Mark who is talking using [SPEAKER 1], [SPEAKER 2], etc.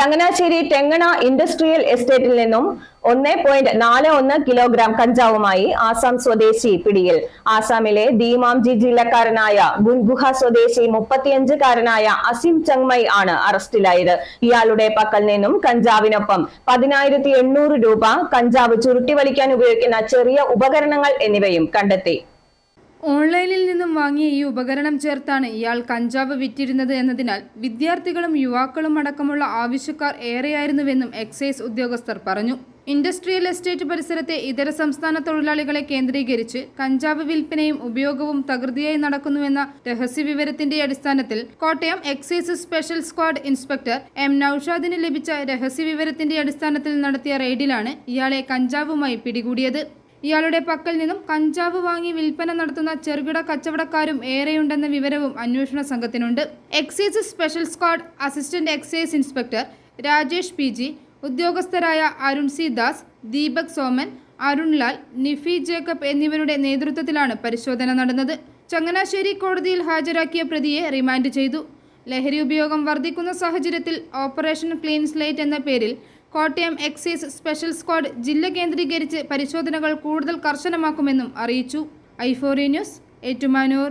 [SPEAKER 1] Changanassery Thengana industrial എസ്റ്റേറ്റിൽ നിന്നും ഒന്ന് പോയിന്റ് നാല് ഒന്ന് കിലോഗ്രാം കഞ്ചാവുമായി ആസാം സ്വദേശി പിടിയിൽ. ആസാമിലെ ദീമാംജി ജില്ലക്കാരനായ ഗുൻഗുഹ സ്വദേശി മുപ്പത്തിയഞ്ചുകാരനായ അസിം ചങ്മൈ ആണ് അറസ്റ്റിലായത്. ഇയാളുടെ പക്കൽ നിന്നും കഞ്ചാവിനൊപ്പം പതിനായിരത്തി എണ്ണൂറ് രൂപ കഞ്ചാവ് ചുരുട്ടി വലിക്കാൻ ഉപയോഗിക്കുന്ന ചെറിയ ഉപകരണങ്ങൾ എന്നിവയും കണ്ടെത്തി.
[SPEAKER 2] ഓൺലൈനിൽ നിന്നും വാങ്ങിയ ഈ ഉപകരണം ചേർത്താണ് ഇയാൾ കഞ്ചാവ് വിറ്റിരുന്നത് എന്നതിനാൽ വിദ്യാർത്ഥികളും യുവാക്കളും അടക്കമുള്ള ആവശ്യക്കാർ ഏറെയായിരുന്നുവെന്നും എക്സൈസ് ഉദ്യോഗസ്ഥർ പറഞ്ഞു. ഇൻഡസ്ട്രിയൽ എസ്റ്റേറ്റ് പരിസരത്തെ ഇതര സംസ്ഥാന തൊഴിലാളികളെ കേന്ദ്രീകരിച്ച് കഞ്ചാവ് വിൽപ്പനയും ഉപയോഗവും തകൃതിയായി നടക്കുന്നുവെന്ന രഹസ്യ വിവരത്തിന്റെ അടിസ്ഥാനത്തിൽ Kottayam excise special squad inspector M നൌഷാദിന് ലഭിച്ച രഹസ്യ വിവരത്തിന്റെ അടിസ്ഥാനത്തിൽ നടത്തിയ റെയ്ഡിലാണ് ഇയാളെ കഞ്ചാവുമായി പിടികൂടിയത്. ഇയാളുടെ പക്കൽ നിന്നും കഞ്ചാവ് വാങ്ങി വിൽപ്പന നടത്തുന്ന ചെറുകിട കച്ചവടക്കാരും ഏറെയുണ്ടെന്ന വിവരവും അന്വേഷണ സംഘത്തിനുണ്ട്. Excise special squad assistant excise inspector Rajesh P G ഉദ്യോഗസ്ഥരായ Arun C Das Deepak Soman Arunlal Nifi Jacob എന്നിവരുടെ നേതൃത്വത്തിലാണ് പരിശോധന നടന്നത്. ചങ്ങനാശ്ശേരി കോടതിയിൽ ഹാജരാക്കിയ പ്രതിയെ റിമാൻഡ് ചെയ്തു. ലഹരി ഉപയോഗം വർദ്ധിക്കുന്ന സാഹചര്യത്തിൽ ഓപ്പറേഷൻ ക്ലീൻ സ്ലേറ്റ് എന്ന പേരിൽ കോട്ടയം എക്സൈസ് സ്പെഷ്യൽ സ്ക്വാഡ് ജില്ല കേന്ദ്രീകരിച്ച് പരിശോധനകൾ കൂടുതൽ കർശനമാക്കുമെന്നും അറിയിച്ചു. ഐഫോറി ന്യൂസ് ഏറ്റുമാനൂർ.